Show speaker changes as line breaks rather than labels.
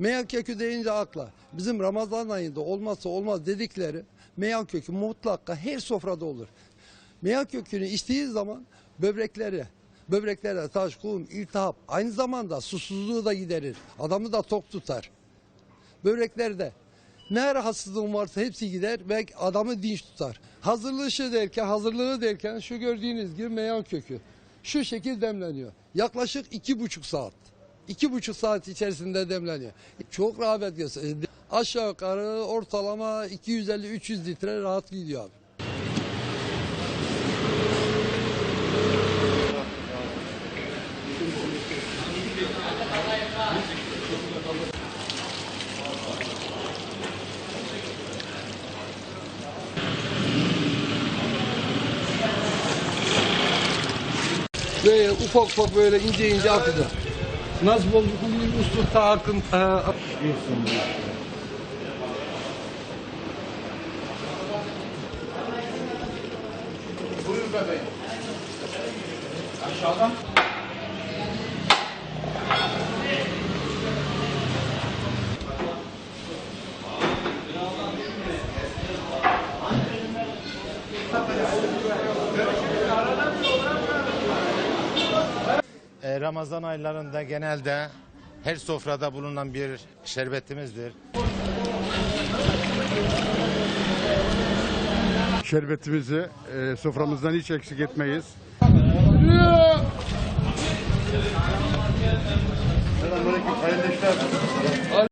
Meyan kökü deyince akla bizim Ramazan ayında olmazsa olmaz dedikleri meyan kökü mutlaka her sofrada olur. Meyan kökünü içtiği zaman böbrekleri, böbreklere taş, iltihap aynı zamanda susuzluğu da giderir. Adamı da tok tutar. Böbreklerde ne rahatsızlığın varsa hepsi gider ve adamı dinç tutar. Hazırlığı şu derken, hazırlığı derken şu gördüğünüz gibi meyan kökü. Şu şekil demleniyor. Yaklaşık iki buçuk saat. İki buçuk saat içerisinde demleniyor. Çok rağbet gösteriyor. Aşağı yukarı ortalama 250-300 litre rahat gidiyor abi. Böyle ufak ufak böyle ince ince akıdı. Nasıl oldu? Uslukta akıntı.
E, Ramazan aylarında genelde her sofrada bulunan bir şerbetimizdir.
Şerbetimizi e, soframızdan hiç eksik etmeyiz. Selamünaleyküm, hayırlı.